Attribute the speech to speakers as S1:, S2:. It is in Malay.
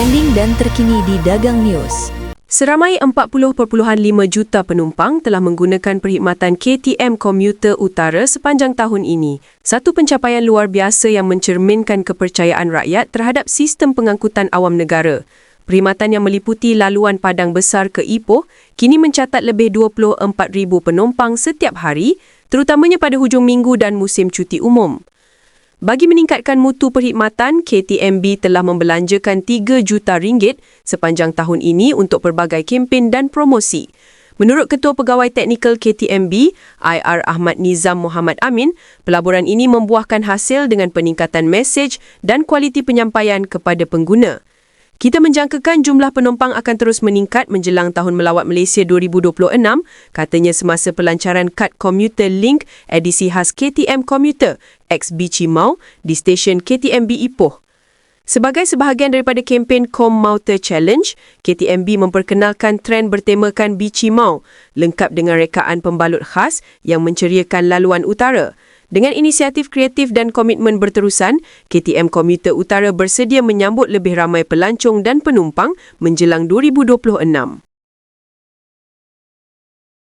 S1: trending dan terkini di Dagang News.
S2: Seramai 40.5 juta penumpang telah menggunakan perkhidmatan KTM Komuter Utara sepanjang tahun ini. Satu pencapaian luar biasa yang mencerminkan kepercayaan rakyat terhadap sistem pengangkutan awam negara. Perkhidmatan yang meliputi laluan padang besar ke Ipoh kini mencatat lebih 24,000 penumpang setiap hari, terutamanya pada hujung minggu dan musim cuti umum. Bagi meningkatkan mutu perkhidmatan, KTMB telah membelanjakan 3 juta ringgit sepanjang tahun ini untuk pelbagai kempen dan promosi. Menurut Ketua Pegawai Teknikal KTMB, IR Ahmad Nizam Muhammad Amin, pelaburan ini membuahkan hasil dengan peningkatan mesej dan kualiti penyampaian kepada pengguna. Kita menjangkakan jumlah penumpang akan terus meningkat menjelang tahun melawat Malaysia 2026, katanya semasa pelancaran kad komuter link edisi khas KTM Komuter X Bichi Mau di stesen KTMB Ipoh. Sebagai sebahagian daripada kempen Com Mouter Challenge, KTMB memperkenalkan trend bertemakan Bichi Mau, lengkap dengan rekaan pembalut khas yang menceriakan laluan utara. Dengan inisiatif kreatif dan komitmen berterusan, KTM Komuter Utara bersedia menyambut lebih ramai pelancong dan penumpang menjelang 2026.